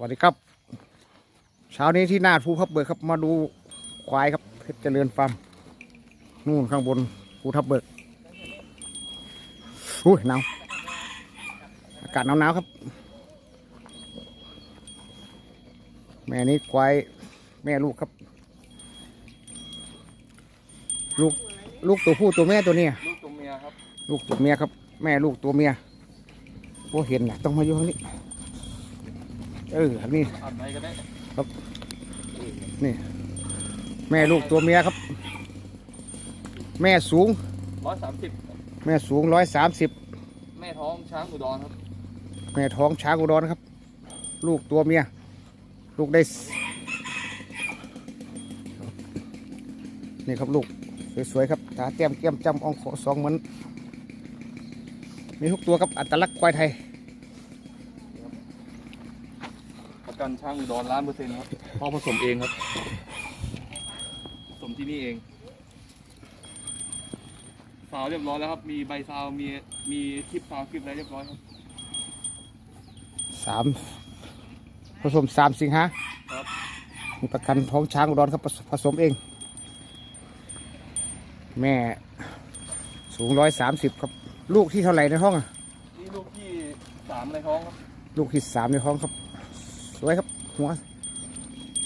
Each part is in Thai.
วัสดีครับ เช้านี้ที่หน้าภูทับเบิกครับมาดูควายครับเพชรเจริญฟาร์มนู่นข้างบนภูทับเบิกอุ้ยหนาวอากาศหนาวๆครับ แม่นี้ควายแม่ลูกครับ ลูกลูกตัวผู้ตัวแม่ตัวเนี้ยลูกตัวเมียครับ ลูกตัวเมียครับ แม่ลูกตัวเมียพวกเห็นนะต้องมาอยู่ข้างนี้ เอออันนี้อัดไหนก็ได้นี่ แม่ลูกตัวเมียครับ แม่สูงร้อยสามสิบแม่สูงร้อยสามสิบแม่ท้องช้างอุดรครับ แม่ท้องช้างอุดรครับ ลูกตัวเมีย ลูกได้สนี่ครับลูกสวยๆครับตาเตี้ยมเกี้ยมจำอองขอสองเหมือนมีทุกตัวครับอัตลักษณ์ควายไทย ประ กันช้างอุดรล้านเปอร์เซ็นต์ครับพ่อผสมเองครับผสมที่นี่เองซาวเรียบร้อยแล้วครับ มีใบซาวมีมีคลิปซาวคลิปอะไรเรียบร้อยครับสามผสมสามสิงหาครับมีประกันท้องช้างอุดรครับผสผสมเอง แม่สูงร้อยสามสิบครับ ลูกที่เท่าไหร่ในห้องอะนี่ลูกที่สามในท้องครับ ลูกที่สามในห้องครับสวยครับ หัว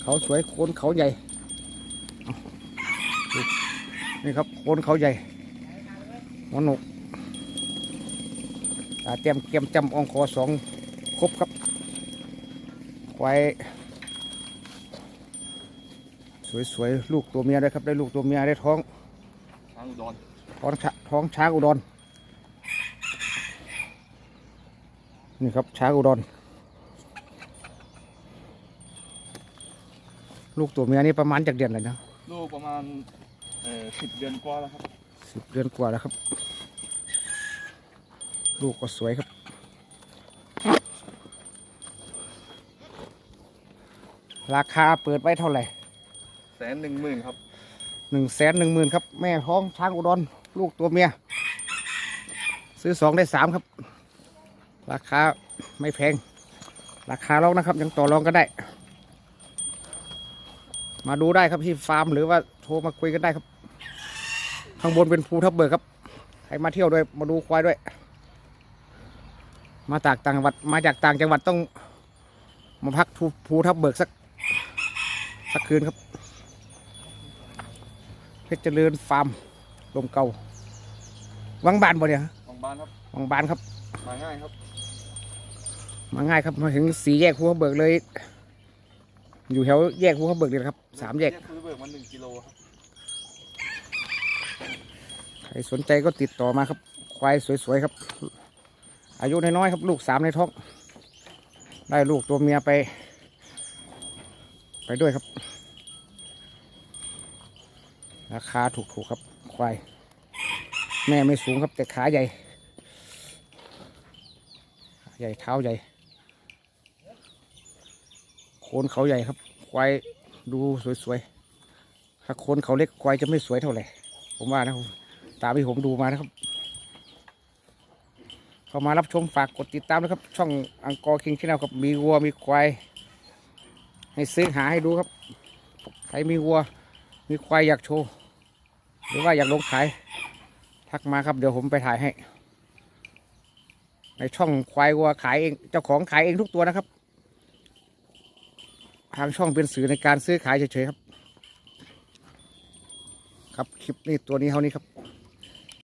เขาสวยโคนเขาใหญ่เอาดูนี่ครับโคนเขาใหญ่หัวหนกตาเตรียมเกียมจำอองคอสองครบครับควายสวยๆลูกตัวเมียด้วยครับได้ลูกตัวเมียได้ท้องช้างอุดรท้องช้าท้องช้างอุดรนี่ครับช้างอุดร ลูกตัวเมียนี่ประมาณจากเดือนเลยนะลูกประมาณเอ่อสิบเดือนกว่าแล้วครับสิบเดือนกว่าแล้วครับ ลูกก็สวยครับ ราคาเปิดไว้เท่าไหร่แสนหนึ่งหมื่นครับหนึ่งแสนหนึ่งหมื่นครับ แม่ท้องช้างอุดรลูกตัวเมีย ซื้อสองได้สามครับ ราคาไม่แพง ราคาเรานะครับ ยังต่อรองกันได้ มาดูได้ครับที่ฟาร์มหรือว่าโทรมาคุยกันได้ครับ ข้างบนเป็นภูทับเบิกครับใครมาเที่ยวด้วยมาดูควายด้วย มาจากต่างจังหวัดมาจากต่างจังหวัดต้อง มาพักภูภูทับเบิกสักสักคืนครับเพชรเจริญฟาร์มลมเก่าวังบานบ่เนี่ยของบ้านครับวังบานครับ มาง่ายครับ มาง่ายครับมาถึงสีแยกภูเขาเบิกเลย อยู่แถวแยกภูเขาเบิกเลยครับสามแยกซื้อเบิกมาหนึ่งกิโลครับใครสนใจก็ติดต่อมาครับ ควายสวยๆครับ อายุน้อยๆครับ ลูกสามในท้องได้ลูกตัวเมียไป ไปด้วยครับ ราคาถูกๆครับ ควาย แม่ไม่สูงครับแต่ขาใหญ่ขาใหญ่เท้าใหญ่โคนเขาใหญ่ครับ ควายดูสวยๆ ถ้าโคนเขาเล็กควายจะไม่สวยเท่าไหร่ ผมว่านะครับ ตามที่ผมดูมานะครับ เข้ามารับชมฝากกดติดตามนะครับ ช่องอังกอร์คิงที่เราครับ มีวัวมีควาย ให้ซื้อหาให้ดูครับ ใครมีวัว มีควายอยากโชว์ หรือว่าอยากลงขาย ทักมาครับ เดี๋ยวผมไปถ่ายให้ ในช่องควายวัวขายเอง เจ้าของขายเองทุกตัวนะครับ ทางช่องเป็นสื่อในการซื้อขายเฉยๆครับ ครับคลิปนี้ตัวนี้เท่านี้ครับ